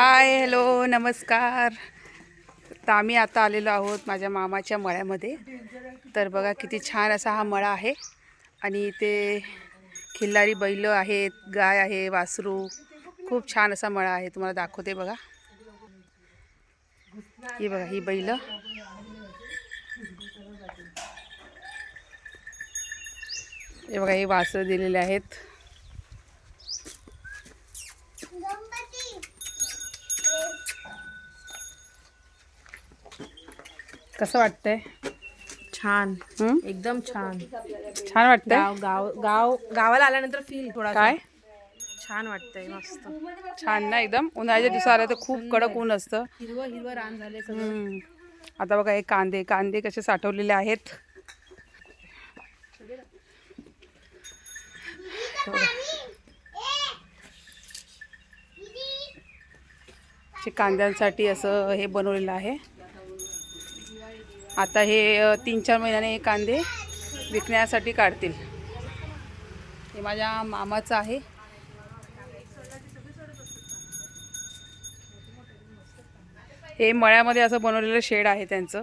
Hi hello नमस्कार. तर आम्ही आता आलेलो आहोत माझ्या मामाच्या मळ्यामध्ये. तर बघा किती छान असा हा मळा आहे. आणि इथे खिल्लारी बैल आहेत गाय आहे वासरू. खूप छान असा मळा आहे. तुम्हाला दाखवते बघा. ही बघा ही बैल. हे बघा हे वासरं दिलेले आहेत. कसं वाटतंय? छान? एकदम छान. छान वाटतंय? गाव गाव गाव गावाला आल्यानंतर फील थोडा काय? छान वाटतंय मस्त. छान ना एकदम? उन्हाळ्याच्या दिवसात आलं तर खूप कडक ऊन असतं. हिरवं हिरवं रान झाले सगळं. हम्म. आता बघा हे कांदे कांदे कसे साठवलेले आहेत. कांद्यांसाठी असं हे बनवलेलं आहे. आता हे तीन चार महिन्याने हे कांदे विकण्यासाठी काढतील. हे माझ्या मामाचं आहे. हे मळ्यामध्ये असं बनवलेलं शेड आहे त्यांचं.